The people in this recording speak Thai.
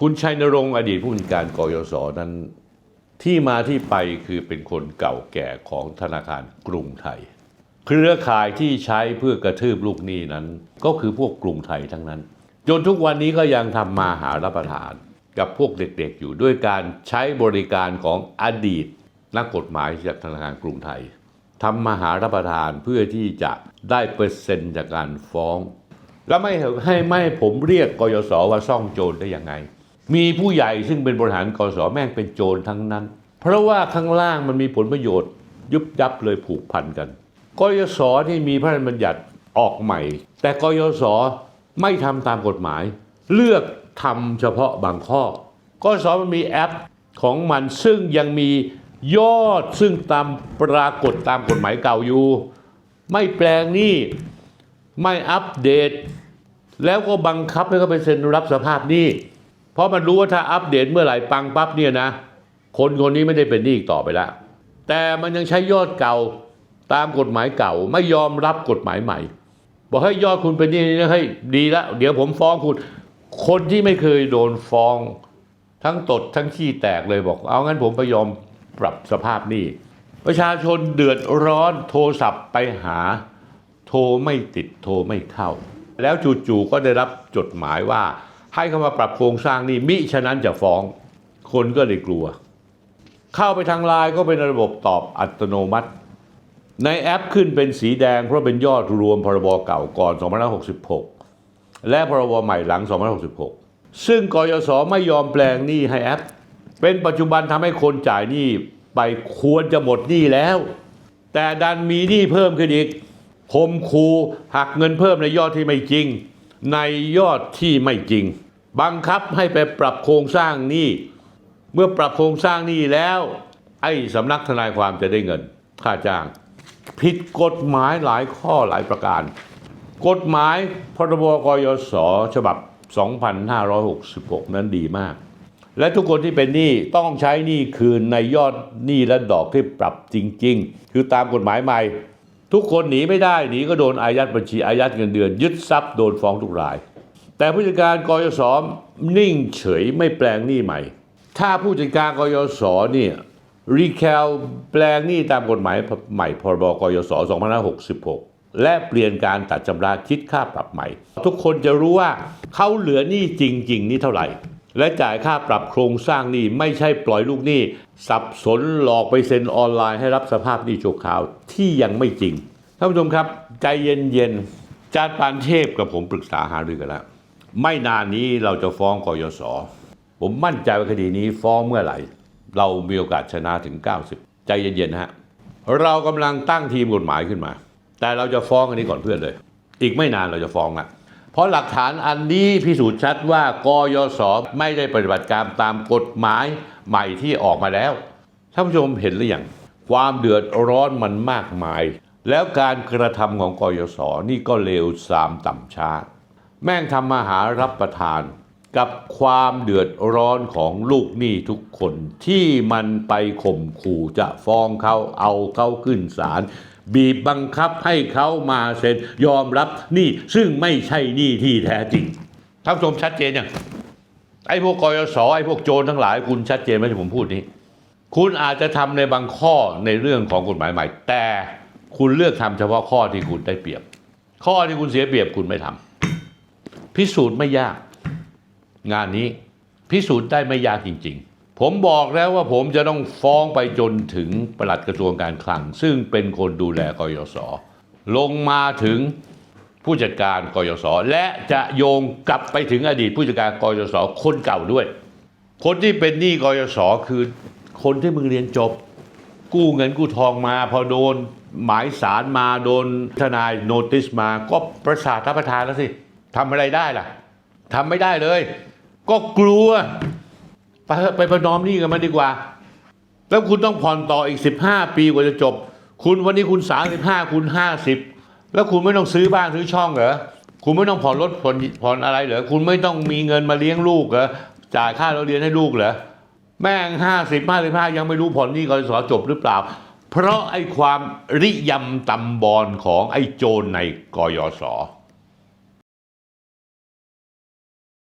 คุณชัยนรงค์อดีตผู้บัญชาการกยศนั้นที่มาที่ไปคือเป็นคนเก่าแก่ของธนาคารกรุงไทย เครือข่ายที่ใช้เพื่อกระทืบลูกหนี้นั้น ก็คือพวกกรุงไทยทั้งนั้น จนทุกวันนี้ก็ยังทำมาหารับประทาน กับพวกเด็กๆอยู่ด้วยการใช้บริการของอดีต นักกฎหมายจากธนาคารกรุงไทยทำมาหารับประทานเพื่อที่จะได้เปอร์เซ็นต์จากการฟ้อง แล้วไม่ให้ไม่ให้ผมเรียกกยศว่าซ่องโจรได้ยังไง มีผู้ใหญ่ซึ่งเป็นบริหารกยศแม่งเป็นโจรทั้งนั้น เพราะว่าข้างล่างมันมีผลประโยชน์ ยุบยับเลยผูกพันกันกยศที่มีพระราชบัญญัติออกใหม่ แต่กยศไม่ทำตามกฎหมาย เลือกทำเฉพาะบางข้อกยศมันมีแอปของมันซึ่งยังมียอดซึ่งตามปรากฏตามกฎหมายเก่าอยู่ ไม่แปลงนี้ไม่อัปเดต แล้วก็บังคับให้เขาไปเซ็นรับสภาพหนี้ เพราะมันรู้ว่าถ้าอัปเดตเมื่อไหร่ปังปั๊บเนี่ยนะ คนคนนี้ไม่ได้เป็นหนี้อีกต่อไปล้วแต่มันยังใช้ยอดเก่าตามกฎหมายเก่าไม่ยอมรับกฎหมายใหม่ บอกให้ยอดคุณเป็นหนี้นะให้ดีแล้วเดี๋ยวผมฟ้องคุณ คนที่ไม่เคยโดนฟ้องทั้งตดทั้งขี้แตกเลยบอก เอางั้นผมไปยอมปรับสภาพหนี้ประชาชนเดือดร้อนโทรศัพท์ไปหา โทรไม่ติดโทรไม่เข้า แล้วจู่ๆก็ได้รับจดหมายว่า ให้เขามาปรับโครงสร้างนี้มิฉะนั้นจะฟ้อง คนก็เลยกลัว เข้าไปทางไลน์ก็เป็นระบบตอบอัตโนมัติ ในแอปขึ้นเป็นสีแดงเพราะเป็นยอดรวมพรบเก่าก่อน 2566 และพรบใหม่หลัง 2566 ซึ่งกยศไม่ยอมแปลงหนี้ให้แอป เป็นปัจจุบันทำให้คนจ่ายหนี้ไปควรจะหมดหนี้แล้ว แต่ดันมีหนี้เพิ่มขึ้นอีกคมคูหักเงินเพิ่มในยอดที่ไม่จริง ในยอดที่ไม่จริง บังคับให้ไปปรับโครงสร้างหนี้เมื่อปรับโครงสร้างหนี้แล้ว ไอ้สำนักทนายความจะได้เงิน ค่าจ้าง ผิดกฎหมายหลายข้อหลายประการ กฎหมายพรบกยศฉบับ 2566 นั้นดีมาก และทุกคนที่เป็นหนี้ต้องใช้หนี้คืนในยอดหนี้และดอกที่ปรับจริง ๆ คือตามกฎหมายใหม่ ทุกคนหนีไม่ได้หนีก็โดนอายัดบัญชีอายัดเงินเดือน ยึดทรัพย์โดนฟ้องทุกราย แต่ผู้จัดการกยศนิ่งเฉยไม่แปลงหนี้ใหม่ ถ้าผู้จัดการกยศเนี่ยรีแคลแปลงหนี้ตามกฎหมายใหม่พรบกยศ2566 และเปลี่ยนการตัดชำระคิดค่าปรับใหม่ ทุกคนจะรู้ว่าเขาเหลือหนี้จริง ๆ นี่เท่าไหร่ และจ่ายค่าปรับโครงสร้างหนี้ไม่ใช่ปล่อยลูกหนี้ สับสนหลอกไปเซ็นออนไลน์ให้รับสภาพหนี้ชั่วคราวที่ยังไม่จริงท่านผู้ชมครับ ใจเย็นๆจารย์ปานเทพกับผมปรึกษาหารือกันแล้ว ไม่นานนี้เราจะฟ้องกยศผมมั่นใจว่าคดีนี้ฟ้องเมื่อไหร่ เรามีโอกาสชนะถึง 90 ใจเย็นๆนะฮะเรากำลังตั้งทีมกฎหมายขึ้นมา แต่เราจะฟ้องอันนี้ก่อนเพื่อนเลย อีกไม่นานเราจะฟ้องละเพราะหลักฐานอันนี้พิสูจน์ชัดว่ากยศไม่ได้ปฏิบัติการตามกฎหมายใหม่ที่ออกมาแล้วท่านผู้ชมเห็นหรือยังความเดือดร้อนมันมากมาย แล้วการกระทำของกยศนี่ก็เลวทรามต่ำช้า แม่งทำมาหารับประทาน กับความเดือดร้อนของลูกหนี้ทุกคนที่มันไปข่มขู่จะฟ้องเขาเอาเขาขึ้นศาลบีบบังคับให้เขามาเซ็นยอมรับหนี้ซึ่งไม่ใช่หนี้ที่แท้จริงท่านผู้ชมชัดเจนยังไอ้พวกกยศไอ้พวกโจรทั้งหลายคุณชัดเจนไหมที่ผมพูดนี้ คุณอาจจะทำในบางข้อในเรื่องของกฎหมายใหม่ แต่คุณเลือกทำเฉพาะข้อที่คุณได้เปรียบ ข้อที่คุณเสียเปรียบคุณไม่ทำ พิสูจน์ไม่ยาก งานนี้พิสูจน์ได้ไม่ยากจริง ๆ ผมบอกแล้วว่าผมจะต้องฟ้องไปจนถึงปลัดกระทรวงการคลัง ซึ่งเป็นคนดูแลกยศลงมาถึงผู้จัดการกยศและจะโยงกลับไปถึงอดีตผู้จัดการกยศคนเก่าด้วย คนที่เป็นหนี้กยศคือคนที่มึงเรียนจบ กู้เงินกู้ทองมาพอโดนหมายสารมาโดนทนายโนติสมาก็ประสาทรับประทานแล้วสิ ทำอะไรได้ล่ะทำไม่ได้เลย ก็กลัว ไปไปประนอมหนี้กันมาดีกว่า แล้วคุณต้องผ่อนต่ออีก 15 ปีกว่าจะจบ คุณวันนี้คุณ 35 คุณ 50 แล้วคุณไม่ต้องซื้อบ้านซื้อช่องเหรอคุณไม่ต้องผ่อนรถผ่อนผ่อนอะไรเหรอคุณไม่ต้องมีเงินมาเลี้ยงลูกเหรอจ่ายค่าเราเรียนให้ลูกเหรอแม่ง50 55ยังไม่รู้ผ่อนนี้กสจบหรือเปล่า เพราะไอ้ความริยำตำบอลของไอ้โจรในกยศ